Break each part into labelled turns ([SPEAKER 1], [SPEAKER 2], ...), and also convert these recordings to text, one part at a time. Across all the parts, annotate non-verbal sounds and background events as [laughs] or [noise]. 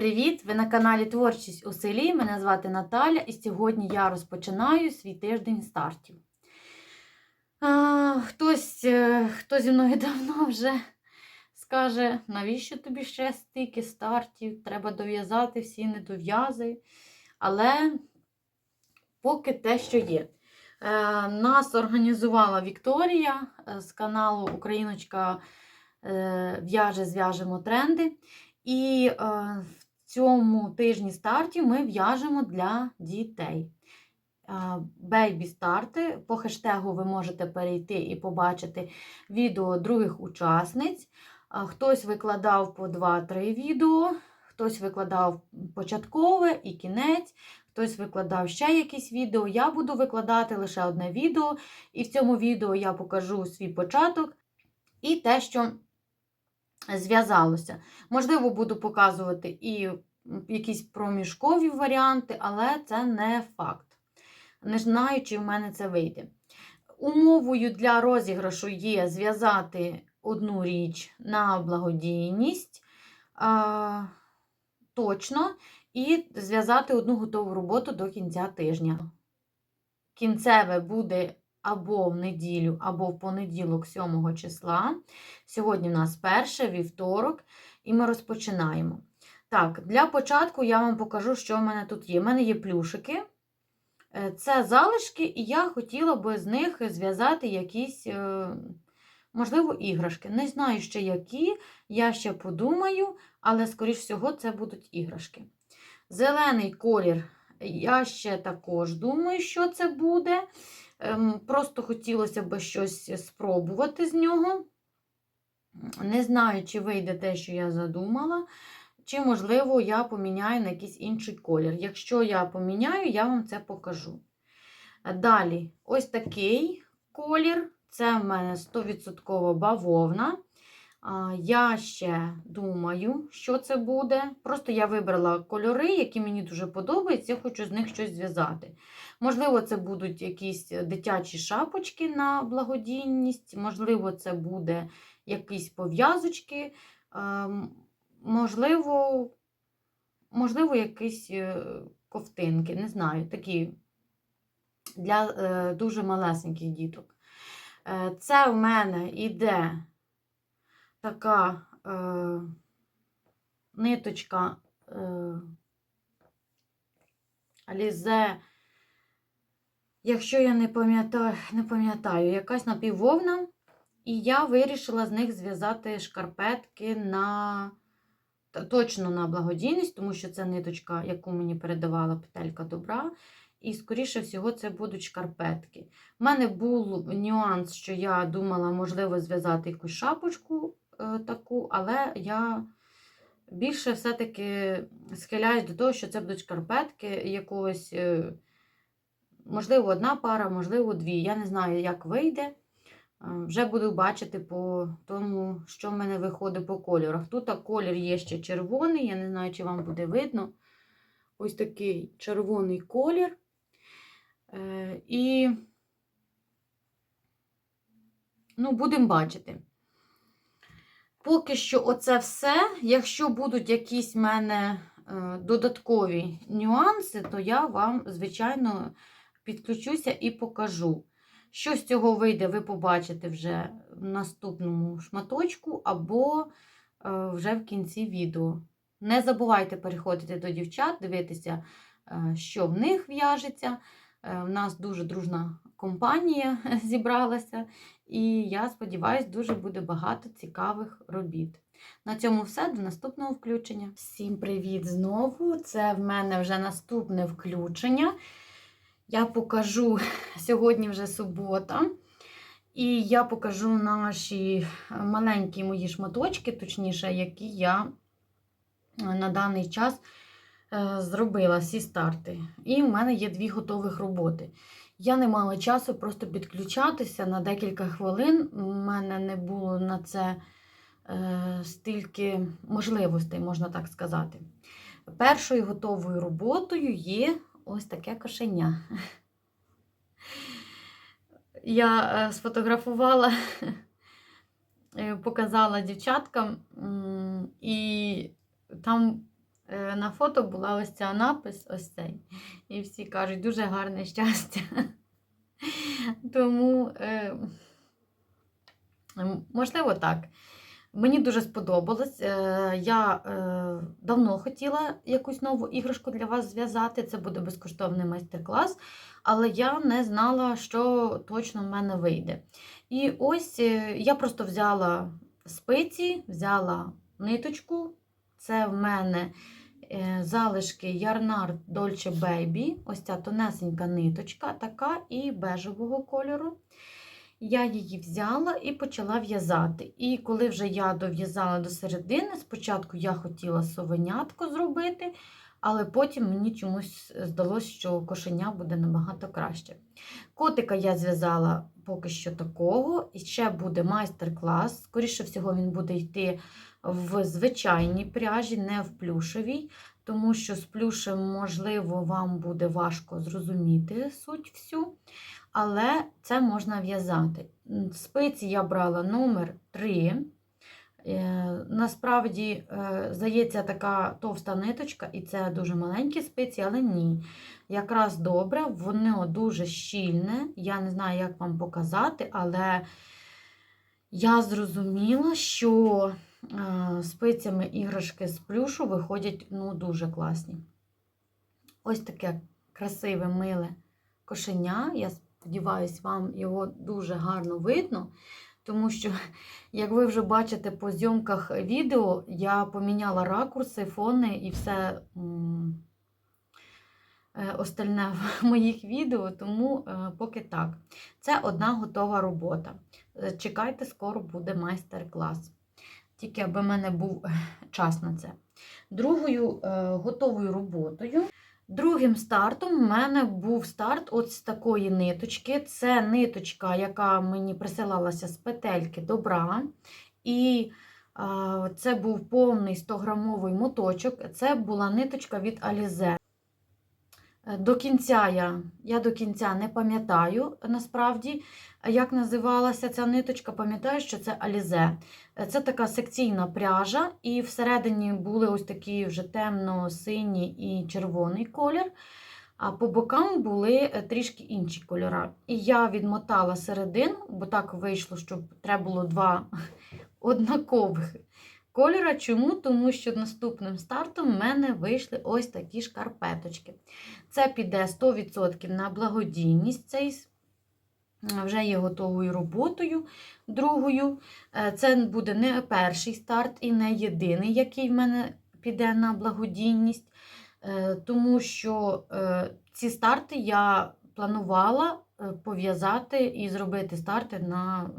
[SPEAKER 1] привіт! Ви на каналі Творчість у селі. Мене звати Наталя, і сьогодні я розпочинаю свій тиждень стартів. А, хтось, е, хто зі мною [laughs] давно вже скаже, навіщо тобі ще стільки стартів? Треба дов'язати всі недов'язи. Але поки те, що є. Е, Нас організувала Вікторія е, з каналу Україночка в'яже, зв'яжемо тренди. І цьому тижні стартів ми в'яжемо для дітей. Бейбі старти. По хештегу ви можете перейти і побачити відео других учасниць. Хтось викладав по 2-3 відео, хтось викладав початкове і кінець, хтось викладав ще якісь відео. Я буду викладати лише одне відео, і в цьому відео я покажу свій початок і те, що зв'язалося. Можливо, буду показувати і якісь проміжкові варіанти, але це не факт. Не знаю, чи в мене це вийде. Умовою для розіграшу є зв'язати одну річ на благодійність а, точно, і зв'язати одну готову роботу до кінця тижня. Кінцеве буде або в неділю, або в понеділок 7 числа. Сьогодні у нас перше, вівторок, і ми розпочинаємо. Так, для початку я вам покажу, що в мене тут є. У мене є плюшики. Е, Це залишки, і я хотіла би з них зв'язати якісь, е, можливо, іграшки. Не знаю ще які, я ще подумаю, але, скоріш всього, це будуть іграшки. Зелений колір, я ще також думаю, що це буде. Ем, Просто хотілося б щось спробувати з нього. Не знаю, чи вийде те, що я задумала, чи, можливо, я поміняю на якийсь інший колір. Якщо я поміняю, я вам це покажу. Далі, ось такий колір. Це в мене 100% бавовна. Я ще думаю, що це буде. Просто я вибрала кольори, які мені дуже подобаються, я хочу з них щось зв'язати. Можливо, це будуть якісь дитячі шапочки на благодійність, можливо, це буде якісь пов'язочки, ем, можливо, можливо, якісь е, ковтинки, не знаю, такі для е, дуже малесеньких діток. Е, Це в мене йде така е, ниточка е, Alize, якщо я не пам'ятаю, не пам'ятаю, якась напіввовна, і я вирішила з них зв'язати шкарпетки на точно на благодійність, тому що це ниточка, яку мені передавала петелька добра. І, скоріше всього, це будуть шкарпетки. У мене був нюанс, що я думала, можливо, зв'язати якусь шапочку таку, але я більше все-таки схиляюсь до того, що це будуть шкарпетки якогось, е, можливо, одна пара, можливо, дві. Я не знаю, як вийде. Е, Вже буду бачити по тому, що в мене виходить по кольорах. Тут колір є ще червоний, я не знаю, чи вам буде видно. Ось такий червоний колір. Е, І, ну, будемо бачити. Поки що оце все. Якщо будуть якісь в мене е, додаткові нюанси, то я вам, звичайно, підключуся і покажу. Що з цього вийде, ви побачите вже в наступному шматочку або е, вже в кінці відео. Не забувайте переходити до дівчат, дивитися, е, що в них в'яжеться. В нас дуже дружна компанія [laughs] зібралася, і я сподіваюся, дуже буде багато цікавих робіт. На цьому все, до наступного включення. Всім привіт знову! Це в мене вже наступне включення. Я покажу [laughs] сьогодні вже субота. І я покажу наші маленькі мої шматочки, точніше, які я на даний час е, зробила всі старти. І в мене є дві готових роботи. Я не мала часу просто підключатися на декілька хвилин. У мене не було на це е, стільки можливостей, можна так сказати. Першою готовою роботою є ось таке кошеня. Я е, сфотографувала, е, показала дівчаткам, і там на фото була ось ця напис, ось цей. І всі кажуть, дуже гарне щастя. [laughs] Тому, е, можливо, так. Мені дуже сподобалось. Е, Я е, давно хотіла якусь нову іграшку для вас зв'язати. Це буде безкоштовний майстер-клас, але я не знала, що точно в мене вийде. І ось е, я просто взяла спиці, взяла ниточку. Це в мене е, залишки Ярнар Dolce Baby. Ось ця тонесенька ниточка, така і бежевого кольору. Я її взяла і почала в'язати. І коли вже я дов'язала до середини, спочатку я хотіла совенятко зробити, але потім мені чомусь здалося, що кошеня буде набагато краще. Котика я зв'язала поки що такого, і ще буде майстер-клас. Скоріше всього, він буде йти в звичайній пряжі, не в плюшевій, тому що з плюшем, можливо, вам буде важко зрозуміти суть всю але це можна в'язати. Спиці я брала номер 3. Насправді, е, здається, така товста ниточка, і це дуже маленькі спиці, але ні. Якраз добре, воно дуже щільне. Я не знаю, як вам показати, але я зрозуміла, що е, спицями іграшки з плюшу виходять ну, дуже класні. Ось таке красиве, миле кошеня. Я Сподіваюсь, вам його дуже гарно видно, тому що, [laughs] як ви вже бачите по зйомках відео, я поміняла ракурси, фони і все е, остальне в [laughs] моїх відео, тому е, поки так. Це одна готова робота. Е, Чекайте, скоро буде майстер-клас. Тільки аби в мене був е, [laughs] час на це. Другою е, готовою роботою. Другим стартом у мене був старт от з такої ниточки. Це ниточка, яка мені присилалася з петельки добра. І а, це був повний 100-грамовий моточок. Це була ниточка від Alize. До кінця я, я до кінця не пам'ятаю насправді, як називалася ця ниточка. Пам'ятаю, що це Alize. Це така секційна пряжа, і всередині були ось такі вже темно-синій і червоний колір, а по бокам були трішки інші кольори. І я відмотала середину, бо так вийшло, що треба було два [laughs] однакових кольора. Чому? Тому що наступним стартом в мене вийшли ось такі шкарпеточки. Це піде 100% на благодійність. Цей вже є готовою роботою. Другою, Е, це буде не перший старт і не єдиний, який в мене піде на благодійність, Е, тому що е, ці старти я планувала пов'язати і зробити старти на.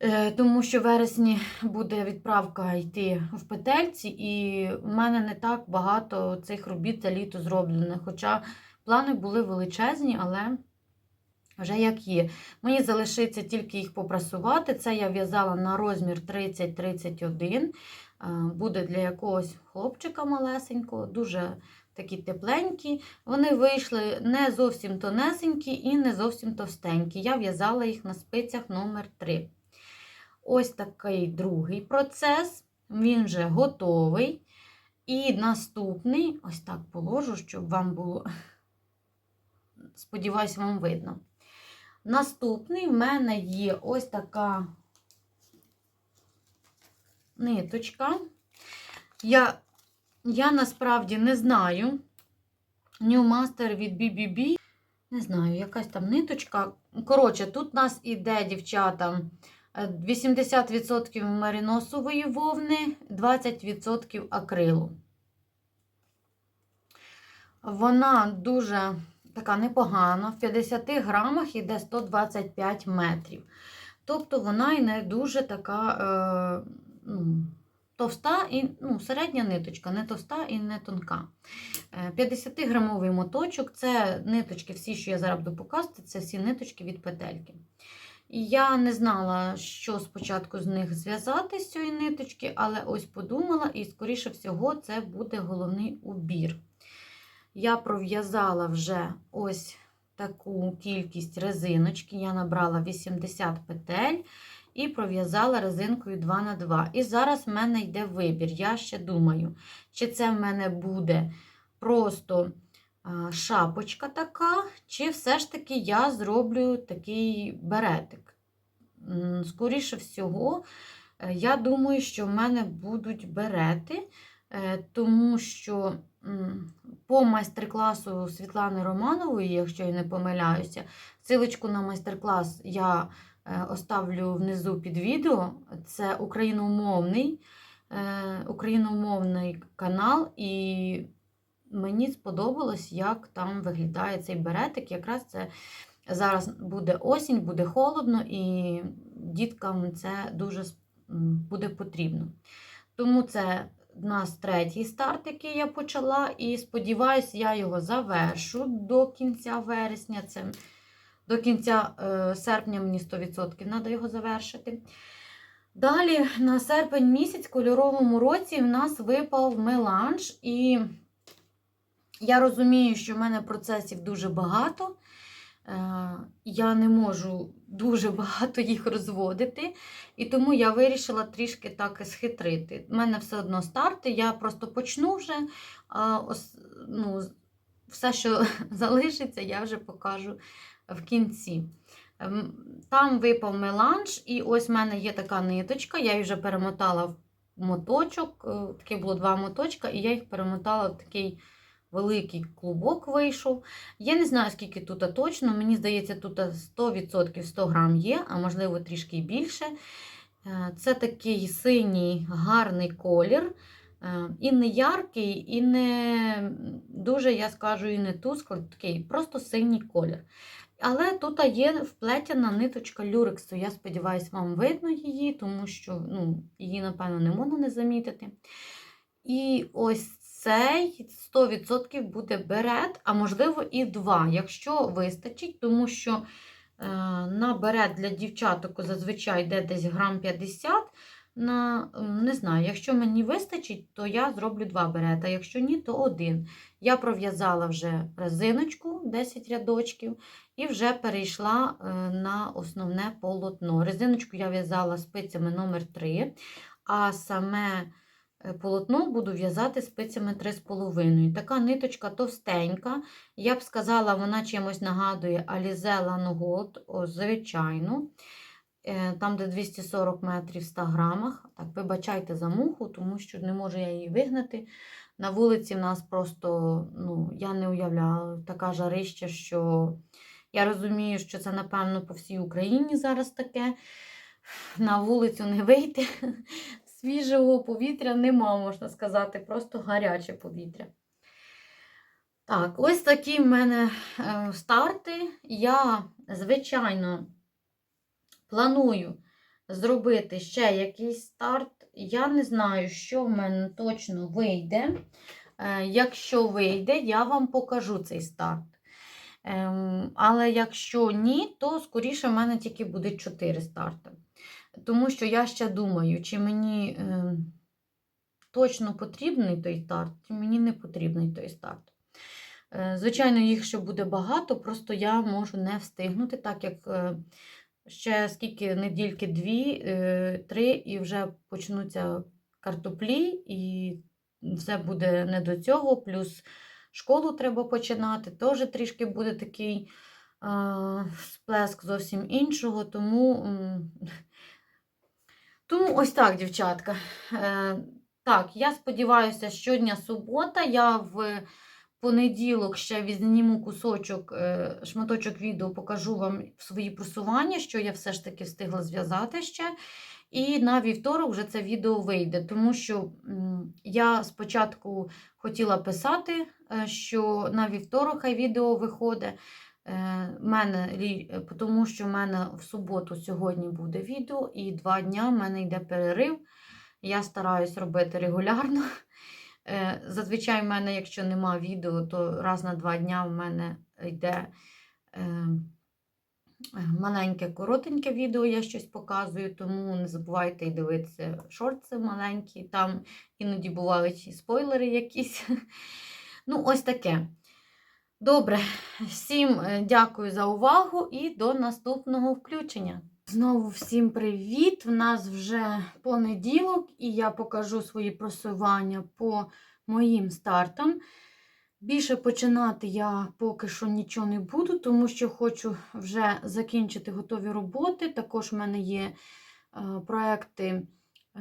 [SPEAKER 1] Е, Тому що вересні буде відправка йти в петельці, і в мене не так багато цих робіт за літо зроблено. Хоча плани були величезні, але вже як є. Мені залишиться тільки їх попрасувати. Це я в'язала на розмір 30-31. Е, Буде для якогось хлопчика малесенького, дуже такі тепленькі. Вони вийшли не зовсім тонесенькі і не зовсім товстенькі. Я в'язала їх на спицях номер 3 Ось такий другий процес. Він вже готовий. І наступний, ось так положу, щоб вам було, [laughs] сподіваюсь, вам видно. Наступний в мене є ось така ниточка. Я, я насправді не знаю. New Master від BBB. Не знаю, якась там ниточка. Коротше, тут у нас іде, дівчата, 80% мариносової вовни, 20% акрилу. Вона дуже така непогана. В 50 грамах йде 125 метрів. Тобто вона і не дуже така е, ну, товста і ну, середня ниточка, не товста і не тонка. 50-грамовий моточок це ниточки, всі, що я зараз буду показувати, це всі ниточки від петельки. І я не знала, що спочатку з них зв'язати з цієї ниточки, але ось подумала, і, скоріше всього, це буде головний убір. Я пров'язала вже ось таку кількість резиночки. Я набрала 80 петель. і пров'язала резинкою 2 на 2 І зараз в мене йде вибір. Я ще думаю, чи це в мене буде просто шапочка така, чи все ж таки я зроблю такий беретик. Скоріше всього, е, я думаю, що в мене будуть берети, е, тому що по майстер-класу Світлани Романової, якщо я не помиляюся, силочку на майстер-клас я е, оставлю внизу під відео. Це україномовний, україномовний канал, і мені сподобалось, як там виглядає цей беретик. Якраз це зараз буде осінь, буде холодно, і діткам це дуже буде потрібно. Тому це у нас третій старт, який я почала, і сподіваюся, я його завершу до кінця вересня. Це до кінця е, серпня мені 100% треба його завершити. Далі, на серпень місяць, кольоровому році, в нас випав меланж, і я розумію, що в мене процесів дуже багато. Е, Я не можу дуже багато їх розводити, і тому я вирішила трішки так схитрити. У мене все одно старти, я просто почну вже. Ну, все, що [laughs] залишиться, я вже покажу в кінці. Ем, Там випав меланж, і ось в мене є така ниточка, я її вже перемотала в моточок. е, Таке було два моточка, і я їх перемотала в такий великий клубок вийшов. Я не знаю, скільки тут точно, мені здається, тут 100% 100 грам є, а можливо трішки більше. Е, Це такий синій гарний колір. Е, І не яркий, і не дуже, я скажу, і не тусклий, такий просто синій колір. Але тут є вплетена ниточка люрексу. Я сподіваюся, вам видно її, тому що ну, її, напевно, не можна не замітити. І ось цей 100% буде берет, а можливо і два, якщо вистачить, тому що е, на берет для дівчаток зазвичай йде десь грам 50. На, не знаю, якщо мені вистачить, то я зроблю два берета. Якщо ні, то один. Я пров'язала вже резиночку 10 рядочків і вже перейшла е, на основне полотно. Резиночку я в'язала спицями номер 3 а саме полотно буду в'язати спицями 3,5. Така ниточка товстенька. Я б сказала, вона чимось нагадує Alize Lan Gold, о, звичайно. Е, Там, де 240 метрів в 100 грамах. Так, вибачайте за муху, тому що не можу я її вигнати. На вулиці в нас просто, ну, я не уявляла, така жарища, що я розумію, що це, напевно, по всій Україні зараз таке. На вулицю не вийти. Свіжого повітря нема, можна сказати, просто гаряче повітря. Так, ось такі в мене е, старти. Я, звичайно, планую зробити ще якийсь старт. Я не знаю, що в мене точно вийде. Е, Якщо вийде, я вам покажу цей старт. Ем, Але якщо ні, то скоріше в мене тільки буде 4 старти. Тому що я ще думаю, чи мені е, точно потрібний той старт, чи мені не потрібний той старт. Е, Звичайно, їх ще буде багато, просто я можу не встигнути, так як е, ще скільки недільки, дві, е, три, і вже почнуться картоплі, і все буде не до цього. Плюс школу треба починати, теж трішки буде такий е, сплеск зовсім іншого. Тому, м, тому ось так, дівчатка. Е, Так, я сподіваюся, щодня субота. Я в понеділок ще візніму кусочок, е, шматочок відео, покажу вам свої просування, що я все ж таки встигла зв'язати ще. І на вівторок вже це відео вийде, тому що я спочатку хотіла писати, е, що на вівторок хай відео виходить. Е, мене, е, тому що в мене в суботу сьогодні буде відео, і два дня в мене йде перерив. Я стараюсь робити регулярно. Е, Зазвичай в мене, якщо нема відео, то раз на два дня в мене йде маленьке, коротеньке відео, я щось показую, тому не забувайте і дивитися шорти маленькі, там іноді бувають і спойлери якісь. [laughs] Ну, ось таке. Добре, всім е, дякую за увагу і до наступного включення. Знову всім привіт! У нас вже понеділок, і я покажу свої просування по моїм стартам. Більше починати я поки що нічого не буду, тому що хочу вже закінчити готові роботи. Також в мене є е, проекти,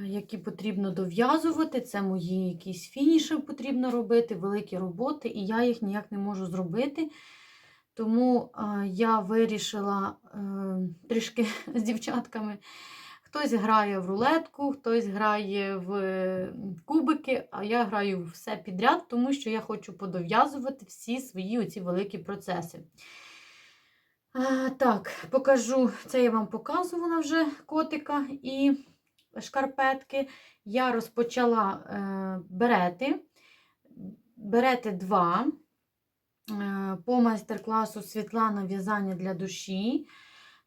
[SPEAKER 1] які потрібно дов'язувати. Це мої якісь фініші потрібно робити, великі роботи, і я їх ніяк не можу зробити. Тому е, я вирішила е, трішки [laughs] з дівчатками. Хтось грає в рулетку, хтось грає в е, кубики, а я граю все підряд, тому що я хочу подов'язувати всі свої оці великі процеси. А, так, покажу, це я вам показувала вже котика і шкарпетки. Я розпочала е, берети. Берети два. Е, по майстер-класу Світлана в'язання для душі.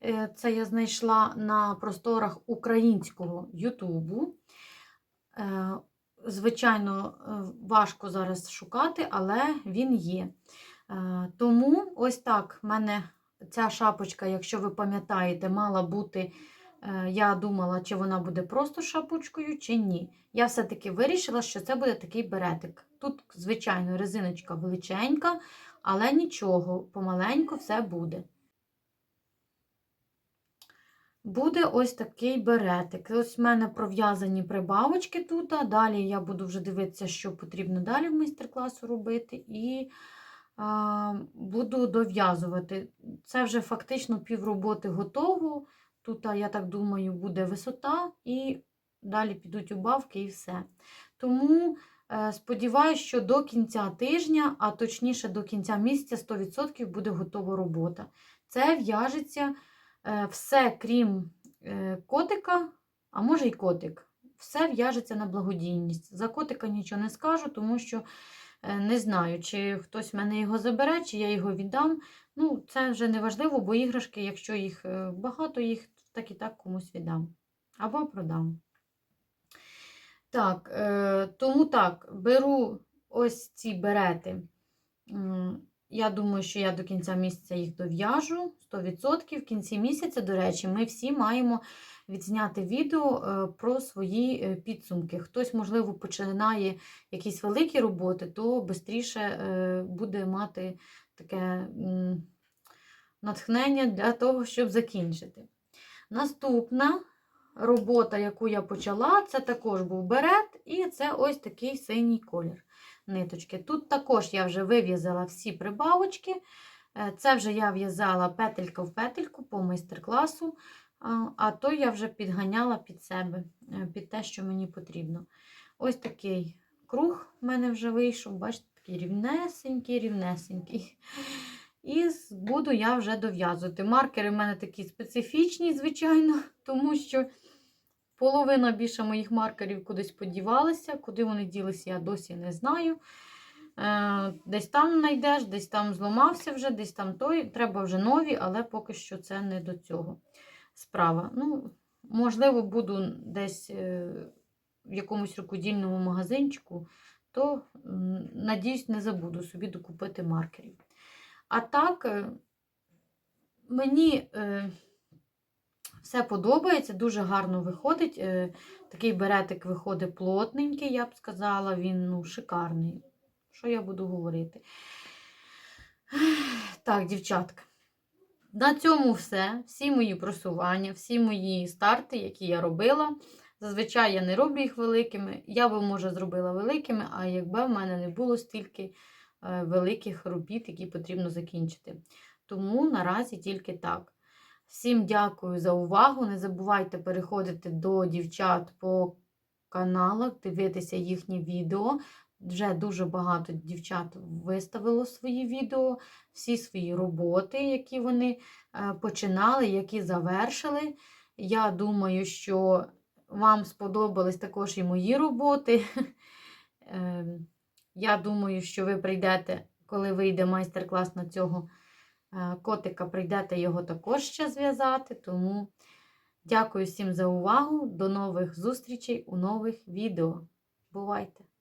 [SPEAKER 1] Е, Це я знайшла на просторах українського Ютубу. Звичайно, важко зараз шукати, але він є. Тому ось так в мене ця шапочка, якщо ви пам'ятаєте, мала бути. Я думала, чи вона буде просто шапочкою, чи ні. Я все-таки вирішила, що це буде такий беретик. Тут, звичайно, резиночка величенька, але нічого, помаленьку все буде. Буде ось такий беретик. Ось в мене пров'язані прибавочки тут. а Далі я буду вже дивитися, що потрібно далі в майстер-класу робити, і а, буду дов'язувати. Це вже фактично півроботи готово. Тут, я так думаю, буде висота, і далі підуть убавки і все. Тому Е, сподіваюсь, що до кінця тижня, а точніше до кінця місяця, 100% буде готова робота. Це в'яжеться е, все, крім е, котика, а може й котик. Все в'яжеться на благодійність. За котика нічого не скажу, тому що не знаю, чи хтось мене його забере, чи я його віддам. Ну, Це вже не важливо, бо іграшки, якщо їх багато, їх так і так комусь віддам. Або продам. Так, е, тому так, беру ось ці берети. Я думаю, що я до кінця місяця їх дов'яжу 100%. В кінці місяця, до речі, ми всі маємо відзняти відео е, про свої е, підсумки. Хтось, можливо, починає якісь великі роботи, то швидше буде мати таке натхнення для того, щоб закінчити. Наступна робота, яку я почала, це також був берет, і це ось такий синій колір ниточки. Тут також я вже вив'язала всі прибавочки. Е, це вже я в'язала петелька в петельку по майстер-класу, а то я вже підганяла під себе, е, під те, що мені потрібно. Ось такий круг в мене вже вийшов, бачите, такий рівнесенький, рівнесенький. І буду я вже дов'язувати. Маркери в мене такі специфічні, звичайно, [laughs] тому що половина більше моїх маркерів кудись подівалися. Куди вони ділися, я досі не знаю. Е, десь там знайдеш, десь там зламався вже, десь там той. Треба вже нові, але поки що це не до цього справа. Ну, Можливо, буду десь е, в якомусь рукодільному магазинчику, то, надіюсь, не забуду собі докупити маркерів. А так, е, мені е, все подобається, дуже гарно виходить. Такий беретик виходить плотненький, я б сказала, він ну, шикарний. Що я буду говорити? Так, дівчатка. На цьому все. Всі мої просування, всі мої старти, які я робила. Зазвичай я не роблю їх великими. Я би, може, зробила великими, а якби в мене не було стільки Е, великих робіт, які потрібно закінчити. Тому наразі тільки так. Всім дякую за увагу. Не забувайте переходити до дівчат по каналах, дивитися їхні відео. Вже дуже багато дівчат виставило свої відео, всі свої роботи, які вони е, починали, які завершили. Я думаю, що вам сподобались також і мої роботи. [laughs] Ем, я думаю, що ви прийдете, коли вийде майстер-клас на цього е, котика, прийдете його також ще зв'язати. Тому дякую всім за увагу. До нових зустрічей у нових відео. Бувайте!